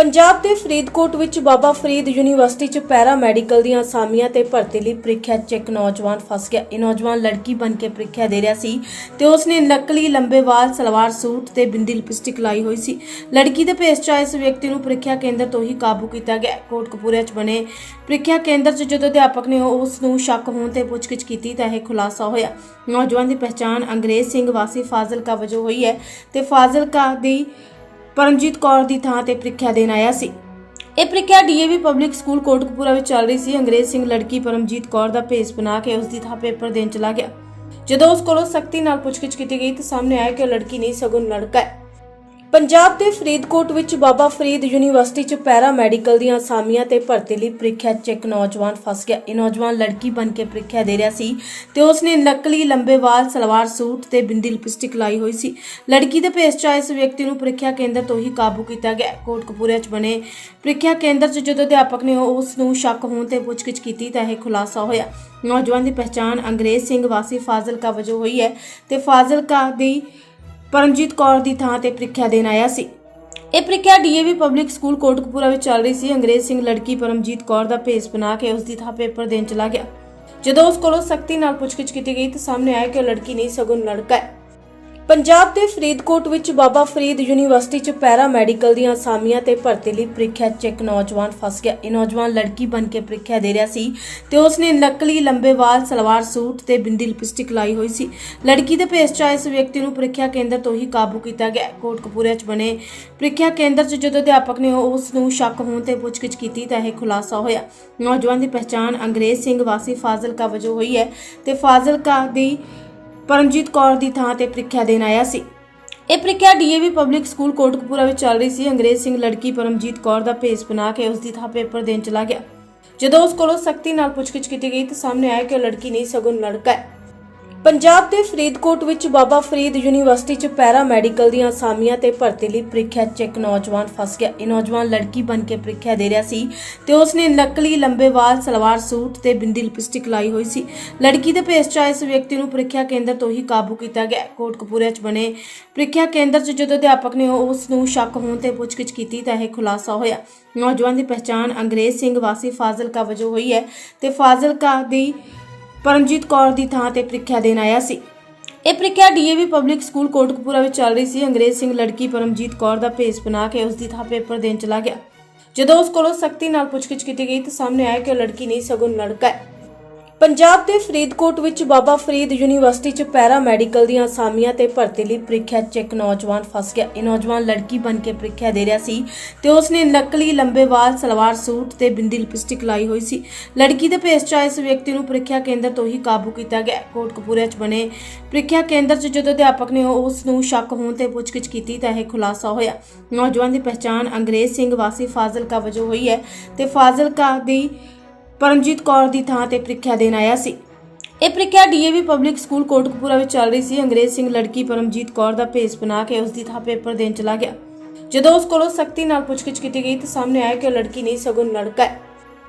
ਪੰਜਾਬ ਦੇ ਫਰੀਦਕੋਟ ਵਿੱਚ ਬਾਬਾ ਫਰੀਦ ਯੂਨੀਵਰਸਿਟੀ 'ਚ ਪੈਰਾ ਮੈਡੀਕਲ ਦੀਆਂ ਅਸਾਮੀਆਂ ਤੇ ਭਰਤੀ ਲਈ ਪ੍ਰੀਖਿਆ 'ਚ ਇੱਕ ਨੌਜਵਾਨ ਫਸ ਗਿਆ। ਇਹ ਨੌਜਵਾਨ ਲੜਕੀ ਬਣ ਕੇ ਪ੍ਰੀਖਿਆ ਦੇ ਰਿਹਾ ਸੀ ਤੇ ਉਸਨੇ ਨਕਲੀ ਲੰਬੇ ਵਾਲ ਸਲਵਾਰ ਸੂਟ ਤੇ ਬਿੰਦੀ ਲਿਪਸਟਿਕ ਲਾਈ ਹੋਈ ਸੀ। ਲੜਕੀ ਦੇ ਭੇਸ 'ਚ ਆਏ ਇਸ ਵਿਅਕਤੀ ਨੂੰ ਪ੍ਰੀਖਿਆ ਕੇਂਦਰ ਤੋਂ ਹੀ ਕਾਬੂ ਕੀਤਾ ਗਿਆ। ਕੋਟਕਪੂਰੇ 'ਚ ਬਣੇ ਪ੍ਰੀਖਿਆ ਕੇਂਦਰ 'ਚ ਜਦੋਂ ਅਧਿਆਪਕ ਨੇ ਉਸ ਨੂੰ ਸ਼ੱਕ ਹੋਣ ਤੇ ਪੁੱਛਗਿੱਛ ਕੀਤੀ ਤਾਂ ਇਹ ਖੁਲਾਸਾ ਹੋਇਆ। ਨੌਜਵਾਨ ਦੀ ਪਛਾਣ ਅੰਗਰੇਜ਼ ਸਿੰਘ ਵਾਸੀ ਫਾਜ਼ਿਲਕਾ ਵਜੋਂ ਹੋਈ ਹੈ ਤੇ ਫਾਜ਼ਿਲਕਾ ਦੀ ਪਰਮਜੀਤ ਕੌਰ ਦੀ ਥਾਂ ਤੇ ਪ੍ਰੀਖਿਆ ਦੇਣ ਆਇਆ ਸੀ। ਇਹ ਪ੍ਰੀਖਿਆ ਡੀਏਵੀ ਪਬਲਿਕ ਸਕੂਲ ਕੋਟਕਪੂਰਾ ਵਿੱਚ ਚੱਲ ਰਹੀ ਸੀ। ਅੰਗਰੇਜ਼ ਸਿੰਘ ਲੜਕੀ ਪਰਮਜੀਤ ਕੌਰ ਦਾ ਭੇਸ ਬਣਾ ਕੇ ਉਸ ਦੀ ਥਾਂ ਪੇਪਰ ਦੇਣ ਚਲਾ ਗਿਆ। ਜਦੋਂ ਉਸ ਕੋਲੋਂ ਸਖਤੀ ਨਾਲ ਪੁੱਛਗਿੱਛ ਕੀਤੀ ਗਈ ਤਾਂ ਸਾਹਮਣੇ ਆਇਆ ਕਿ ਉਹ ਲੜਕੀ ਨਹੀਂ, ਸਗੋਂ ਲੜਕਾ ਹੈ। ਪੰਜਾਬ ਦੇ ਫਰੀਦਕੋਟ ਵਿੱਚ ਬਾਬਾ ਫਰੀਦ ਯੂਨੀਵਰਸਿਟੀ 'ਚ ਪੈਰਾ ਮੈਡੀਕਲ ਦੀਆਂ ਅਸਾਮੀਆਂ ਤੇ ਭਰਤੀ ਲਈ ਪ੍ਰੀਖਿਆ 'ਚ ਇੱਕ ਨੌਜਵਾਨ ਫਸ ਗਿਆ। ਇਹ ਨੌਜਵਾਨ ਲੜਕੀ ਬਣ ਕੇ ਪ੍ਰੀਖਿਆ ਦੇ ਰਿਹਾ ਸੀ ਤੇ ਉਸਨੇ ਨਕਲੀ ਲੰਬੇ ਵਾਲ, ਸਲਵਾਰ ਸੂਟ ਤੇ ਬਿੰਦੀ ਲਿਪਸਟਿਕ ਲਾਈ ਹੋਈ ਸੀ। ਲੜਕੀ ਦੇ ਭੇਸ 'ਚ ਆਏ ਇਸ ਵਿਅਕਤੀ ਨੂੰ ਪ੍ਰੀਖਿਆ ਕੇਂਦਰ ਤੋਂ ਹੀ ਕਾਬੂ ਕੀਤਾ ਗਿਆ। ਕੋਟਕਪੂਰੇ 'ਚ ਬਣੇ ਪ੍ਰੀਖਿਆ ਕੇਂਦਰ 'ਚ ਜਦੋਂ ਅਧਿਆਪਕ ਨੇ ਉਸ ਨੂੰ ਸ਼ੱਕ ਹੋਣ ਤੇ ਪੁੱਛਗਿੱਛ ਕੀਤੀ ਤਾਂ ਇਹ ਖੁਲਾਸਾ ਹੋਇਆ। ਨੌਜਵਾਨ ਦੀ ਪਛਾਣ ਅੰਗਰੇਜ਼ ਸਿੰਘ ਵਾਸੀ ਫਾਜ਼ਿਲਕਾ ਵਜੋਂ ਹੋਈ ਹੈ ਤੇ ਫਾਜ਼ਿਲਕਾ ਦੀ ਪਰਮਜੀਤ ਕੌਰ ਦੀ ਥਾਂ ਤੇ ਪ੍ਰੀਖਿਆ ਦੇਣ ਆਇਆ ਸੀ। ਇਹ ਪ੍ਰੀਖਿਆ ਡੀਏਵੀ ਪਬਲਿਕ ਸਕੂਲ ਕੋਟਕਪੂਰਾ ਵਿੱਚ ਚੱਲ ਰਹੀ ਸੀ। ਅੰਗਰੇਜ਼ ਸਿੰਘ ਲੜਕੀ ਪਰਮਜੀਤ ਕੌਰ ਦਾ ਭੇਸ ਬਣਾ ਕੇ ਉਸ ਦੀ ਥਾਂ ਪੇਪਰ ਦੇਣ ਚਲਾ ਗਿਆ। ਜਦੋਂ ਉਸ ਕੋਲੋਂ ਸਖਤੀ ਨਾਲ ਪੁੱਛਗਿੱਛ ਕੀਤੀ ਗਈ ਤਾਂ ਸਾਹਮਣੇ ਆਇਆ ਕਿ ਉਹ ਲੜਕੀ ਨਹੀਂ, ਸਗੋਂ ਲੜਕਾ ਹੈ। ਪੰਜਾਬ ਦੇ ਫਰੀਦਕੋਟ ਵਿੱਚ ਬਾਬਾ ਫਰੀਦ ਯੂਨੀਵਰਸਿਟੀ 'ਚ ਪੈਰਾ ਮੈਡੀਕਲ ਦੀਆਂ ਅਸਾਮੀਆਂ ਤੇ ਭਰਤੀ ਲਈ ਪ੍ਰੀਖਿਆ 'ਚ ਇੱਕ ਨੌਜਵਾਨ ਫਸ ਗਿਆ। ਇਹ ਨੌਜਵਾਨ ਲੜਕੀ ਬਣ ਕੇ ਪ੍ਰੀਖਿਆ ਦੇ ਰਿਹਾ ਸੀ ਤੇ ਉਸਨੇ ਨਕਲੀ ਲੰਬੇ ਵਾਲ ਸਲਵਾਰ ਸੂਟ ਤੇ ਬਿੰਦੀ ਲਿਪਸਟਿਕ ਲਾਈ ਹੋਈ ਸੀ। ਲੜਕੀ ਦੇ ਭੇਸ 'ਚ ਆਏ ਇਸ ਵਿਅਕਤੀ ਨੂੰ ਪ੍ਰੀਖਿਆ ਕੇਂਦਰ ਤੋਂ ਹੀ ਕਾਬੂ ਕੀਤਾ ਗਿਆ। ਕੋਟਕਪੂਰੇ 'ਚ ਬਣੇ ਪ੍ਰੀਖਿਆ ਕੇਂਦਰ 'ਚ ਜਦੋਂ ਅਧਿਆਪਕ ਨੇ ਉਸ ਨੂੰ ਸ਼ੱਕ ਹੋਣ ਤੇ ਪੁੱਛਗਿੱਛ ਕੀਤੀ ਤਾਂ ਇਹ ਖੁਲਾਸਾ ਹੋਇਆ। ਨੌਜਵਾਨ ਦੀ ਪਛਾਣ ਅੰਗਰੇਜ਼ ਸਿੰਘ ਵਾਸੀ ਫਾਜ਼ਿਲਕਾ ਵਜੋਂ ਹੋਈ ਹੈ ਤੇ ਫਾਜ਼ਿਲਕਾ ਦੀ ਪਰਮਜੀਤ ਕੌਰ ਦੀ ਥਾਂ ਤੇ ਪ੍ਰੀਖਿਆ ਦੇਣ ਆਇਆ ਸੀ। ਇਹ ਪ੍ਰੀਖਿਆ ਡੀਏਵੀ ਪਬਲਿਕ ਸਕੂਲ ਕੋਟਕਪੂਰਾ ਵਿੱਚ ਚੱਲ ਰਹੀ ਸੀ। ਅੰਗਰੇਜ਼ ਸਿੰਘ ਲੜਕੀ ਪਰਮਜੀਤ ਕੌਰ ਦਾ ਭੇਸ ਬਣਾ ਕੇ ਉਸ ਦੀ ਥਾਂ ਪੇਪਰ ਦੇਣ ਚਲਾ ਗਿਆ। ਜਦੋਂ ਉਸ ਕੋਲੋਂ ਸਖਤੀ ਨਾਲ ਪੁੱਛਗਿੱਛ ਕੀਤੀ ਗਈ ਤਾਂ ਸਾਹਮਣੇ ਆਇਆ ਕਿ ਉਹ ਲੜਕੀ ਨਹੀਂ, ਸਗੋਂ ਲੜਕਾ ਹੈ। ਪੰਜਾਬ ਦੇ ਫਰੀਦਕੋਟ ਵਿੱਚ ਬਾਬਾ ਫਰੀਦ ਯੂਨੀਵਰਸਿਟੀ 'ਚ ਪੈਰਾ ਮੈਡੀਕਲ ਦੀਆਂ ਅਸਾਮੀਆਂ ਤੇ ਭਰਤੀ ਲਈ ਪ੍ਰੀਖਿਆ 'ਚ ਇੱਕ ਨੌਜਵਾਨ ਫਸ ਗਿਆ। ਇਹ ਨੌਜਵਾਨ ਲੜਕੀ ਬਣ ਕੇ ਪ੍ਰੀਖਿਆ ਦੇ ਰਿਹਾ ਸੀ ਤੇ ਉਸਨੇ ਨਕਲੀ ਲੰਬੇ ਵਾਲ ਸਲਵਾਰ ਸੂਟ ਤੇ ਬਿੰਦੀ ਲਿਪਸਟਿਕ ਲਾਈ ਹੋਈ ਸੀ। ਲੜਕੀ ਦੇ ਭੇਸ 'ਚ ਆਏ ਇਸ ਵਿਅਕਤੀ ਨੂੰ ਪ੍ਰੀਖਿਆ ਕੇਂਦਰ ਤੋਂ ਹੀ ਕਾਬੂ ਕੀਤਾ ਗਿਆ। ਕੋਟਕਪੂਰੇ 'ਚ ਬਣੇ ਪ੍ਰੀਖਿਆ ਕੇਂਦਰ 'ਚ ਜਦੋਂ ਅਧਿਆਪਕ ਨੇ ਉਸ ਨੂੰ ਸ਼ੱਕ ਹੋਣ ਤੇ ਪੁੱਛਗਿੱਛ ਕੀਤੀ ਤਾਂ ਇਹ ਖੁਲਾਸਾ ਹੋਇਆ। ਨੌਜਵਾਨ ਦੀ ਪਛਾਣ ਅੰਗਰੇਜ਼ ਸਿੰਘ ਵਾਸੀ ਫਾਜ਼ਿਲਕਾ ਵਜੋਂ ਹੋਈ ਹੈ ਤੇ ਫਾਜ਼ਿਲਕਾ ਦੀ ਪਰਮਜੀਤ ਕੌਰ ਦੀ ਥਾਂ ਤੇ ਪ੍ਰੀਖਿਆ ਦੇਣ ਆਇਆ ਸੀ। ਇਹ ਪ੍ਰੀਖਿਆ ਡੀਏਵੀ ਪਬਲਿਕ ਸਕੂਲ ਕੋਟਕਪੂਰਾ ਵਿੱਚ ਚੱਲ ਰਹੀ ਸੀ। ਅੰਗਰੇਜ਼ ਸਿੰਘ ਲੜਕੀ ਪਰਮਜੀਤ ਕੌਰ ਦਾ ਭੇਸ ਬਣਾ ਕੇ ਉਸ ਦੀ ਥਾਂ ਪੇਪਰ ਦੇਣ ਚਲਾ ਗਿਆ। ਜਦੋਂ ਉਸ ਕੋਲੋਂ ਸਖਤੀ ਨਾਲ ਪੁੱਛਗਿੱਛ ਕੀਤੀ ਗਈ ਤਾਂ ਸਾਹਮਣੇ ਆਇਆ ਕਿ ਉਹ ਲੜਕੀ ਨਹੀਂ, ਸਗੋਂ ਲੜਕਾ ਹੈ। ਪੰਜਾਬ ਦੇ ਫਰੀਦਕੋਟ ਵਿੱਚ ਬਾਬਾ ਫਰੀਦ ਯੂਨੀਵਰਸਿਟੀ 'ਚ ਪੈਰਾ ਮੈਡੀਕਲ ਦੀਆਂ ਅਸਾਮੀਆਂ ਤੇ ਭਰਤੀ ਲਈ ਪ੍ਰੀਖਿਆ 'ਚ ਇੱਕ ਨੌਜਵਾਨ ਫਸ ਗਿਆ। ਇਹ ਨੌਜਵਾਨ ਲੜਕੀ ਬਣ ਕੇ ਪ੍ਰੀਖਿਆ ਦੇ ਰਿਹਾ ਸੀ ਤੇ ਉਸਨੇ ਨਕਲੀ ਲੰਬੇ ਵਾਲ ਸਲਵਾਰ ਸੂਟ ਤੇ ਬਿੰਦੀ ਲਿਪਸਟਿਕ ਲਾਈ ਹੋਈ ਸੀ। ਲੜਕੀ ਦੇ ਭੇਸ 'ਚ ਆਏ ਇਸ ਵਿਅਕਤੀ ਨੂੰ ਪ੍ਰੀਖਿਆ ਕੇਂਦਰ ਤੋਂ ਹੀ ਕਾਬੂ ਕੀਤਾ ਗਿਆ। ਕੋਟਕਪੂਰੇ 'ਚ ਬਣੇ ਪ੍ਰੀਖਿਆ ਕੇਂਦਰ 'ਚ ਜਦੋਂ ਅਧਿਆਪਕ ਨੇ ਉਸ ਨੂੰ ਸ਼ੱਕ ਹੋਣ ਤੇ ਪੁੱਛਗਿੱਛ ਕੀਤੀ ਤਾਂ ਇਹ ਖੁਲਾਸਾ ਹੋਇਆ। ਨੌਜਵਾਨ ਦੀ ਪਛਾਣ ਅੰਗਰੇਜ਼ ਸਿੰਘ ਵਾਸੀ ਫਾਜ਼ਿਲਕਾ ਵਜੋਂ ਹੋਈ ਹੈ ਤੇ ਫਾਜ਼ਿਲਕਾ ਦੀ ਪਰਮਜੀਤ ਕੌਰ ਦੀ ਥਾਂ ਤੇ ਪ੍ਰੀਖਿਆ ਦੇਣ ਆਇਆ ਸੀ। ਇਹ ਪ੍ਰੀਖਿਆ ਡੀਏਵੀ ਪਬਲਿਕ ਸਕੂਲ ਕੋਟਕਪੂਰਾ ਵਿੱਚ ਚੱਲ ਰਹੀ ਸੀ। ਅੰਗਰੇਜ਼ ਸਿੰਘ ਲੜਕੀ ਪਰਮਜੀਤ ਕੌਰ ਦਾ ਭੇਸ ਬਣਾ ਕੇ ਉਸ ਦੀ ਥਾਂ ਪੇਪਰ ਦੇਣ ਚਲਾ ਗਿਆ। ਜਦੋਂ ਉਸ ਕੋਲੋਂ ਸਖਤੀ ਨਾਲ ਪੁੱਛਗਿੱਛ ਕੀਤੀ ਗਈ ਤਾਂ ਸਾਹਮਣੇ ਆਇਆ ਕਿ ਉਹ ਲੜਕੀ ਨਹੀਂ, ਸਗੋਂ ਲੜਕਾ ਹੈ।